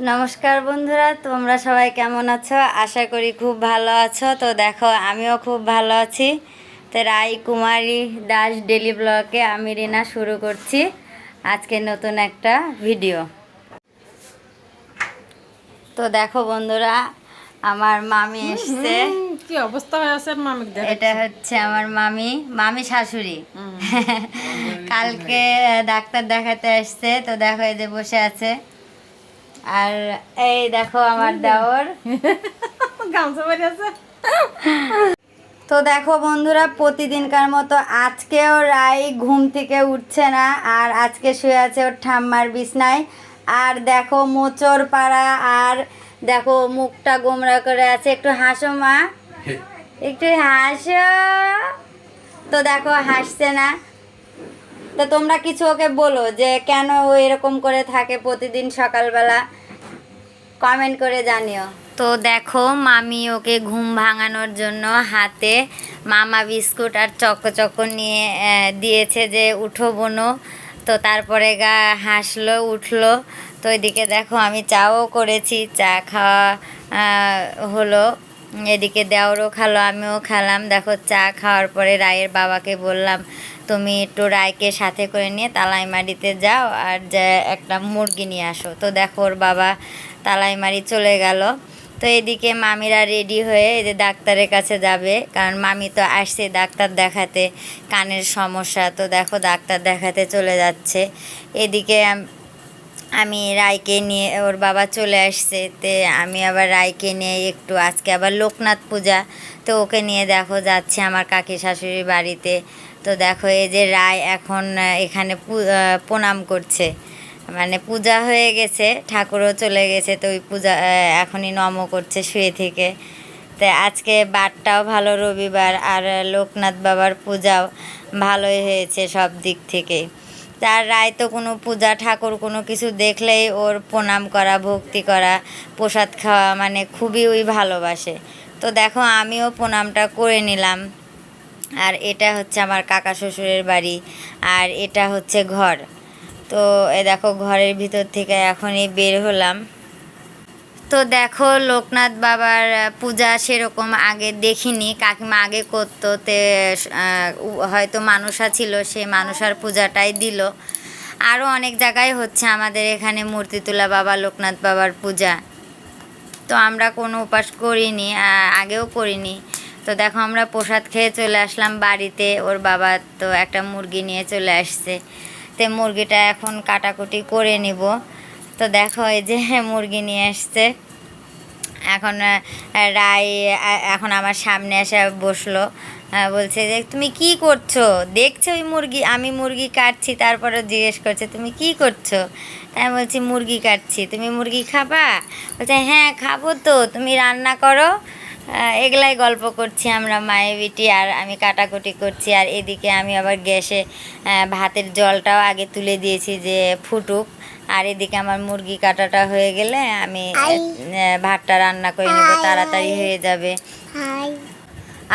নমস্কার বন্ধুরা তোমরা সবাই কেমন আছো আশা করি খুব ভালো আছো তো দেখো আমিও খুব ভালো আছি তো রাই কুমারী দাস ডেলি ব্লগে আমি রিনা শুরু করছি আজকে নতুন একটা ভিডিও তো দেখো বন্ধুরা আমার মামি এসছে কি অবস্থা হয়ে আছে মামিক এটা হচ্ছে আমার মামি মামি শাশুড়ি কালকে ডাক্তার দেখাতে আসছে তো দেখো এই যে বসে আছে আর এই দেখো আমার দেওর। গামছা বাড়ি আছে। তো দেখো বন্ধুরা প্রতিদিনকার মতো আজকেও রাই ঘুম থেকে উঠছে না আর আজকে শুয়ে আছে ওর ঠাম্মার বিছনায়। আর দেখো মোচর পাড়া আর দেখো মুখটা গোমরা করে আছে। একটু হাসো মা। একটু হাসো। তো দেখো হাসছে না। তো তোমরা কিছু ওকে বলো যে কেন ও এরকম করে থাকে প্রতিদিন সকালবেলা? কমেন্ট করে জানিও। তো দেখো, মামি ওকে ঘুম ভাঙানোর জন্য হাতে মামা বিস্কুট আর চকো নিয়ে দিয়েছে যে উঠো বোনো। তো তারপরে গা হাসলো, উঠল। তো এদিকে দেখো আমি চাও করেছি, চা খাওয়া হলো। এদিকে দেওরও খালো, আমিও খেলাম। দেখো চা খাওয়ার পরে রায়ের বাবাকে বললাম, তুমি একটু রায়কে সাথে করে নিয়ে তালাইমারিতে যাও আর যে একটা মুরগি নিয়ে আসো। তো দেখো ওর বাবা তালাইমারি চলে গেল। তো এদিকে মামিরা রেডি হয়ে এই যে ডাক্তারের কাছে যাবে, কারণ মামি তো আসছে ডাক্তার দেখাতে, কানের সমস্যা। তো দেখো ডাক্তার দেখাতে চলে যাচ্ছে। এদিকে আম- রায়কে নিয়ে ওর বাবা চলে আসছে, তে আমি আবার রায়কে নিয়ে একটু আজকে আবার লোকনাথ পূজা, তো ওকে নিয়ে দেখো যাচ্ছে আমার কাকি শাশুড়ির বাড়িতে। তো দেখো এই যে রায় এখন এখানে প্রণাম করছে। মানে পূজা হয়ে গেছে, ঠাকুরও চলে গেছে, তো ওই পূজা এখনই নম করছে শুয়ে থেকে। তো আজকে বারটাও ভালো রবিবার, আর লোকনাথ বাবার পূজাও ভালোই হয়েছে সব দিক থেকে। তার রায় তো কোনো পূজা ঠাকুর কোনো কিছু দেখলেই ওর প্রণাম করা, ভক্তি করা, প্রসাদ খাওয়া মানে খুবই ওই ভালোবাসে। তো দেখো আমিও প্রণামটা করে নিলাম। আর এটা হচ্ছে আমার কাকা শ্বশুরের বাড়ি আর এটা হচ্ছে ঘর। তো এ দেখো ঘরের ভিতর থেকে এখনই বের হলাম। তো দেখো লোকনাথ বাবার পূজা সেরকম আগে দেখিনি। কাকিমা আগে করতো, তে হয়তো মানুষা ছিল সেই মানুষার পূজাটাই দিল। আরও অনেক জায়গায় হচ্ছে আমাদের এখানে মূর্তি তোলা বাবা, লোকনাথ বাবার পূজা। তো আমরা কোনো উপাস করিনি আগেও করিনি। তো দেখো আমরা প্রসাদ খেয়ে চলে আসলাম বাড়িতে, ওর বাবা তো একটা মুরগি নিয়ে চলে আসছে। তো মুরগিটা এখন কাটাকুটি করে নিব। তো দেখো এই যে মুরগি নিয়ে আসছে। এখন রায় এখন আমার সামনে এসে বসল। বলছে যে, তুমি কি করছ? দেখছ ওই মুরগি, আমি মুরগি কাটছি। তারপরে জিজ্ঞেস করছে, তুমি কি করছ? তাই বলছি, মুরগি কাটছি। তুমি মুরগি খাবা? বলছে হ্যাঁ খাব তো। তুমি রান্না করো। এগুলাই গল্প করছি আমরা, মায়ে, বিটি, আর আমি কাটাকুটি করছি। আর এদিকে আমি আবার গ্যাসে ভাতের জলটাও আগে তুলে দিয়েছি যে ফুটুক। আর এদিকে আমার মুরগি কাটাটা হয়ে গেলে আমি ভাতটা রান্না করে নেব তাড়াতাড়ি হয়ে যাবে।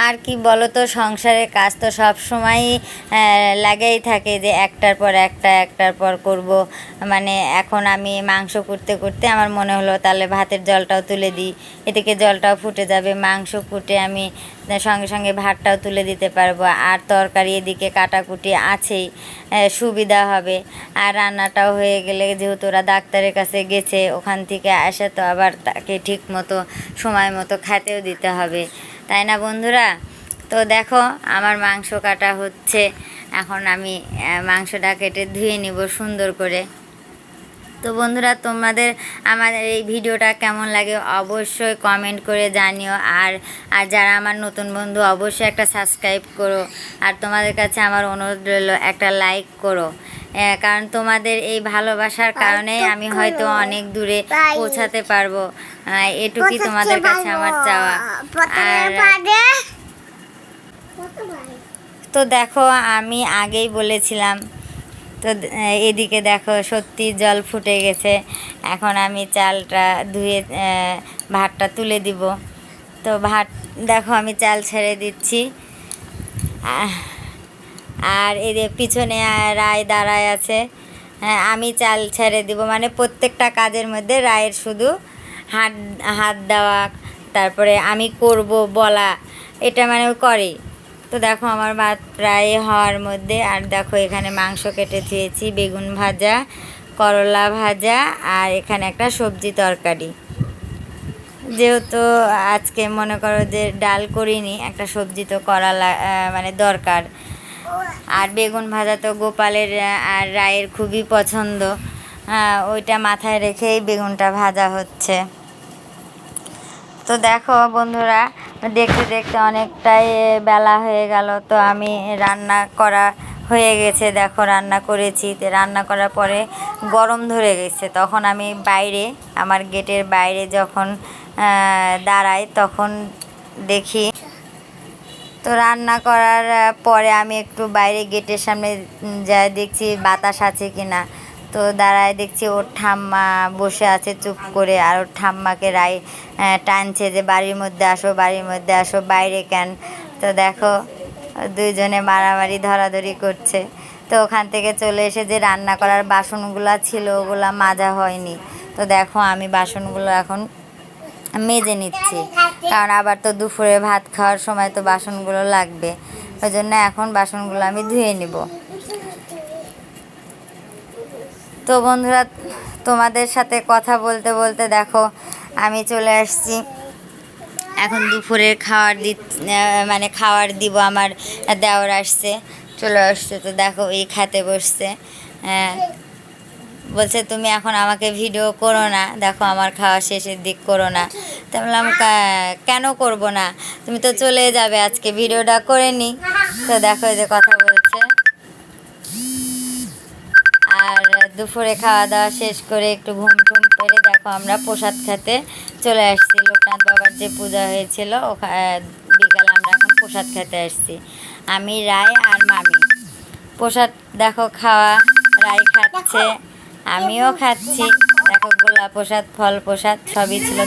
আর কি বলো তো সংসারের কাজ তো সব সময়ই লাগেই থাকে যে একটার পর একটা, একটার পর করব। মানে এখন আমি মাংস করতে করতে আমার মনে হলো, তাহলে ভাতের জলটাও তুলে দিই। এদিকে জলটাও ফুটে যাবে, মাংস ফুটে আমি সঙ্গে সঙ্গে ভাতটাও তুলে দিতে পারব। আর তরকারি এদিকে কাটাকুটি আছেই সুবিধা হবে। আর রান্নাটাও হয়ে গেলে যেহেতু ওরা ডাক্তারের কাছে গেছে, ওখান থেকে আসে তো আবার তাকে ঠিক মতো সময় মতো খেতেও দিতে হবে। তাই না বন্ধুরা? তো দেখো, আমার মাংস কাটা হচ্ছে। এখন আমি মাংসটা কেটে ধুয়ে নিব সুন্দর করে। তো বন্ধুরা, তোমাদের, আমাদের এই ভিডিওটা কেমন লাগে অবশ্যই কমেন্ট করে জানিও। আর আর যারা আমার নতুন বন্ধু, অবশ্যই একটা সাবস্ক্রাইব করো। আর তোমাদের কাছে আমার অনুরোধ রইল, একটা লাইক করো। কারণ তোমাদের এই ভালোবাসার কারণেই আমি হয়তো অনেক দূরে পৌঁছাতে পারব। এটুকুই তোমাদের কাছে আমার চাওয়া। আর তো দেখো আমি আগেই বলেছিলাম তো এদিকে দেখো সত্যি জল ফুটে গেছে। এখন আমি চালটা ধুয়ে ভাতটা তুলে দিব। তো ভাত দেখো আমি চাল ছেড়ে দিচ্ছি। আর এদের পিছনে রায় দাঁড়ায় আছে। হ্যাঁ আমি চাল ছেড়ে দিব। মানে প্রত্যেকটা কাজের মধ্যে রায়ের শুধু হাত হাত দেওয়া, তারপরে আমি করব বলা, এটা মানে করে তো দেখো আমার ভাত প্রায় হওয়ার মধ্যে, আর দেখো এখানে মাংস কেটে দিয়েছি, বেগুন ভাজা, করলা ভাজা, আর এখানে একটা সবজি তরকারি। যেহেতু আজকে মনে করো যে ডাল করিনি, একটা সবজি তো করা মানে দরকার। আর বেগুন ভাজা তো গোপালের আর রায়ের খুবই পছন্দ। হ্যাঁ ওইটা মাথায় রেখেই বেগুনটা ভাজা হচ্ছে। তো দেখো বন্ধুরা, দেখতে দেখতে অনেকটাই বেলা হয়ে গেল, তো আমি রান্না করা হয়ে গেছে। দেখো রান্না করেছি, তো রান্না করার পরে গরম ধরে গেছে। তখন আমি বাইরে, আমার গেটের বাইরে যখন দাঁড়াই, তখন দেখি তো রান্না করার পরে আমি একটু বাইরে গেটের সামনে উম, যা দেখছি বাতাস আছে কিনা। তো দাঁড়ায় দেখছি ওর ঠাম্মা বসে আছে চুপ করে আর ওর ঠাম্মাকে আহ, টানছে যে বাড়ির মধ্যে আসো বাড়ির মধ্যে আসো বাইরে কেন? তো দেখো দুইজনে মারামারি ধরাধরি করছে। তো ওখান থেকে চলে এসে যে রান্না করার বাসনগুলো ছিল ওগুলো মাজা হয়নি। তো দেখো আমি বাসনগুলো এখন মেজে নিচ্ছি। কারণ আবার তো দুপুরে ভাত খাওয়ার সময় তো বাসনগুলো লাগবে। ওই জন্য এখন বাসনগুলো আমি ধুয়ে নিব। তো বন্ধুরা, তোমাদের সাথে কথা বলতে বলতে দেখো, আমি চলে আসছি। এখন দুপুরের খাওয়ার দি মানে খাওয়ার দিব আমার দেওয়ার আসছে। চলে আসছে তো দেখো, এই খাতে বসছে। হ্যাঁ। বলছে, তুমি এখন আমাকে ভিডিও করো না। দেখো, আমার খাওয়া শেষের দিক করো না। তো বললাম কেন করব না? তুমি তো চলে যাবে, আজকে ভিডিওটা করে নি। তো দেখো যে কথা বলছে। আর দুপুরে খাওয়া দাওয়া শেষ করে একটু ঘুম টুম পেরে দেখো, আমরা প্রসাদ খেতে চলে আসছি। লোকনাথ বাবার যে পূজা হয়েছিল বিকালে আমরা এখন প্রসাদ খেতে আসছি। আমি, রায় আর মামি। প্রসাদ, দেখো, খাওয়া, রায় খাচ্ছে। আমিও খাচ্ছি। দেখো গোলা প্রসাদ ফল প্রসাদ সবই ছিল।